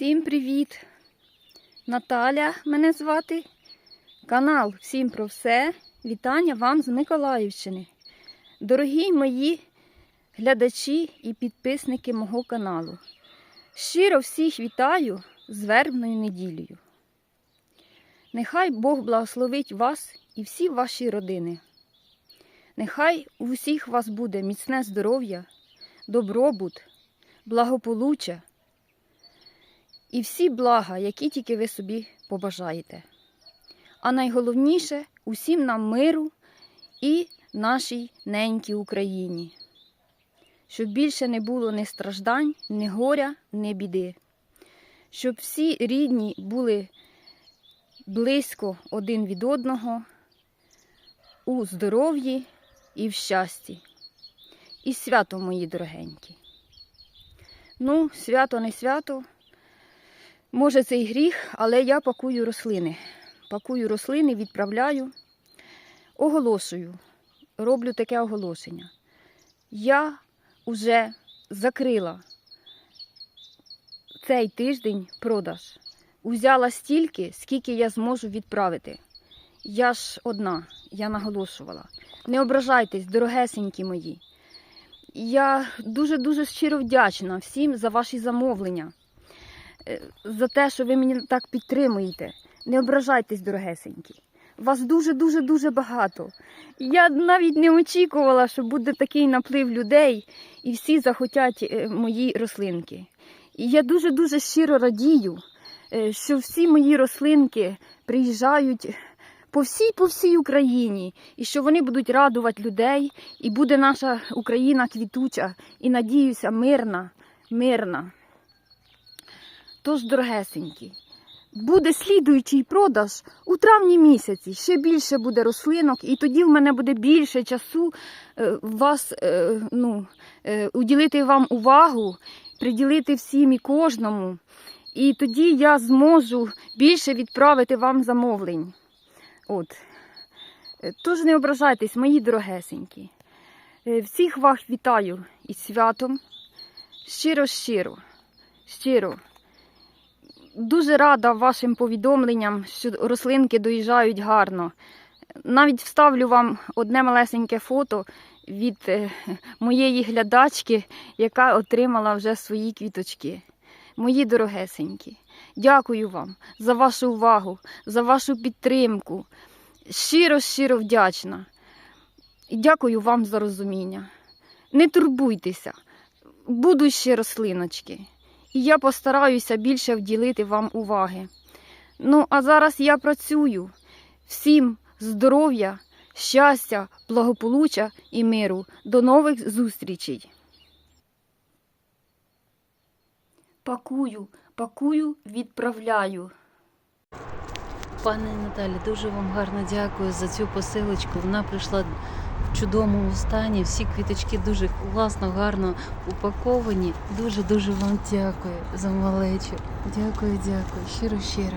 Всім привіт! Наталя мене звати. Канал Всім про все. Вітання вам з Миколаївщини. Дорогі мої глядачі і підписники мого каналу. Щиро всіх вітаю з вербною неділею. Нехай Бог благословить вас і всі ваші родини. Нехай у всіх вас буде міцне здоров'я, добробут, благополуччя і всі блага, які тільки ви собі побажаєте. А найголовніше усім нам миру і нашій ненькій Україні, щоб більше не було ні страждань, ні горя, ні біди, щоб всі рідні були близько один від одного у здоров'ї і в щасті. І свято, мої дорогенькі. Ну, свято не свято. Може, це і гріх, але я пакую рослини. Пакую рослини, відправляю, оголошую, роблю таке оголошення. Я вже закрила цей тиждень продаж. Узяла стільки, скільки я зможу відправити. Я ж одна, я наголошувала. Не ображайтесь, дорогесенькі мої. Я дуже-дуже щиро вдячна всім за ваші замовлення за те, що ви мені так підтримуєте. Не ображайтесь, дорогесенькі. Вас дуже-дуже дуже багато. Я навіть не очікувала, що буде такий наплив людей, і всі захотять е, мої рослинки. І я дуже-дуже щиро радію, е, що всі мої рослинки приїжджають по всій по всій Україні, і що вони будуть радувати людей, і буде наша Україна квітуча, і надіюся, мирна, мирна. Тож, дорогесенькі, буде слідуючий продаж у травні місяці. Ще більше буде рослинок, і тоді в мене буде більше часу е, вас е, ну, е, уділити вам увагу, приділити всім і кожному. І тоді я зможу більше відправити вам замовлень. От. Тож не ображайтесь, мої дорогесенькі. Всіх вас вітаю із святом. Щиро, щиро, щиро. Дуже рада вашим повідомленням, що рослинки доїжджають гарно. Навіть вставлю вам одне малесеньке фото від е, моєї глядачки, яка отримала вже свої квіточки. Мої дорогесенькі, дякую вам за вашу увагу, за вашу підтримку. Щиро, щиро вдячна. І дякую вам за розуміння. Не турбуйтеся, будуть ще рослиночки. І я постараюся більше вділити вам уваги. Ну, а зараз я працюю. Всім здоров'я, щастя, благополуччя і миру. До нових зустрічей. Пакую, пакую, відправляю. Пане Наталі, дуже вам гарно дякую за цю посилочку. Вона прийшла в чудовому стані. Всі квіточки дуже класно, гарно упаковані. Дуже дуже вам дякую за малечу. Дякую, дякую. Щиро, щиро.